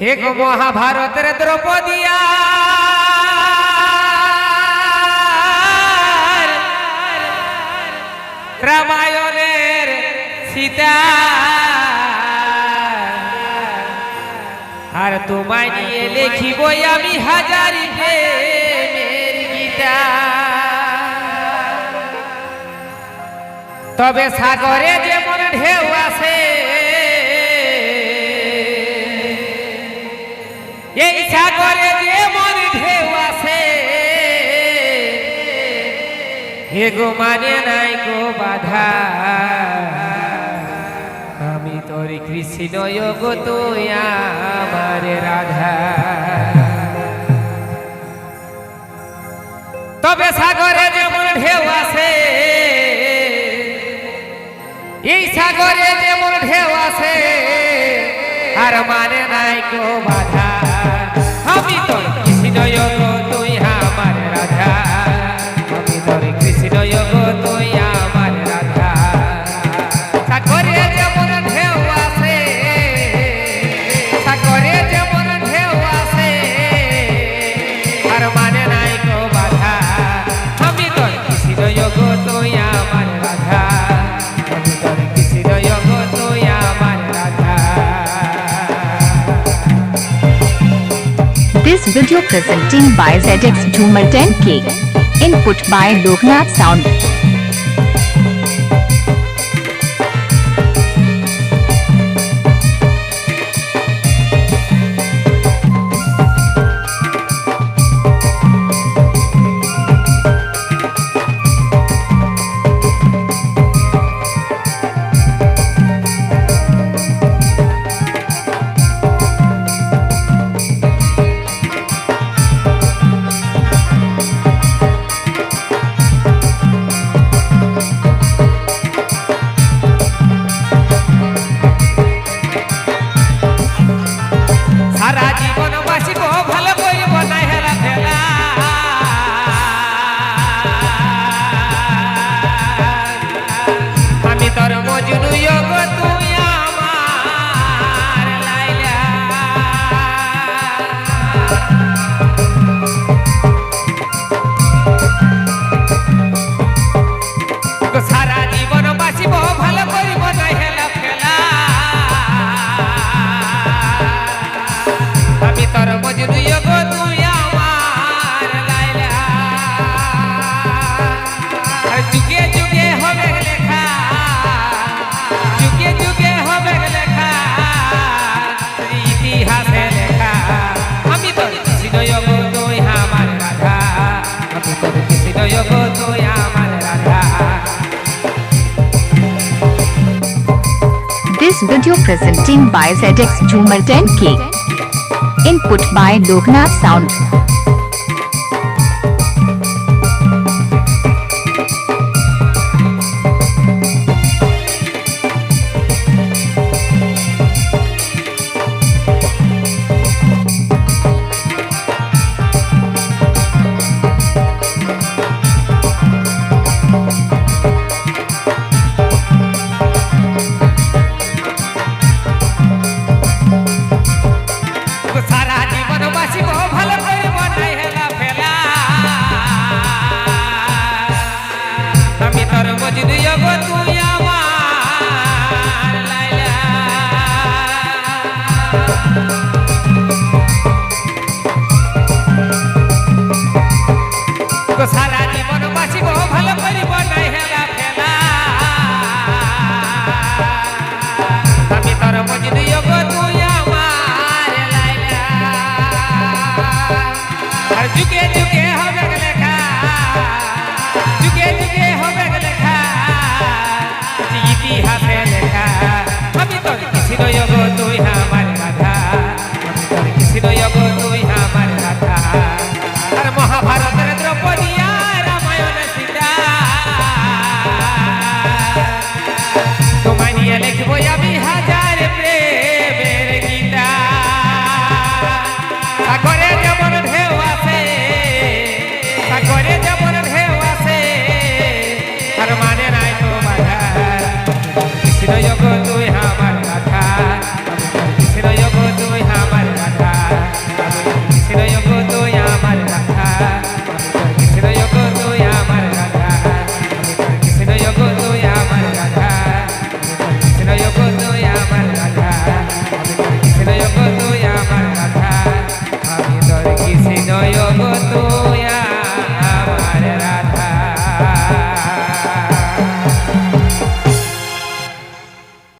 হে মহাভারতের দ্রৌপদিয়া! রামায়ণের সীতা! আর তোমায় নিয়ে লিখিব আমি হাজারি গীতা। তবে সাগরে যেমন ঢেউ এই সাগরে যেমন ঢেউ আসে হে গো মানে নাই গো বাধা। আমি তোর কৃষ্ণ গো তুই আমার রাধা। তবে সাগরে যেমন ঢেউ আসে এই সাগরে যেমন ঢেউ আসে আর মানে নাই কো বাধা। গো তুই আমার রাধা আমি তোর কৃষ্ণ গো তুই আমার Radha This video presenting by ZX Zoomer 10K. Input by Loknath Sound. গো তুই আমার Radha This video presenting by ZX Zoomer 10K. Input by Loknath Sound. সারা জীবন বাঁচিব, ভালো করিব নাই হেলা ফেলা। আমি তোর মজুরি গো তুই আমার আর যুগে সাগরে যেমন ঢেউ আছে, সাগরে যেমন ঢেউ আছে আর মানে নাই তো বাধা কৃষ্ণ জগৎ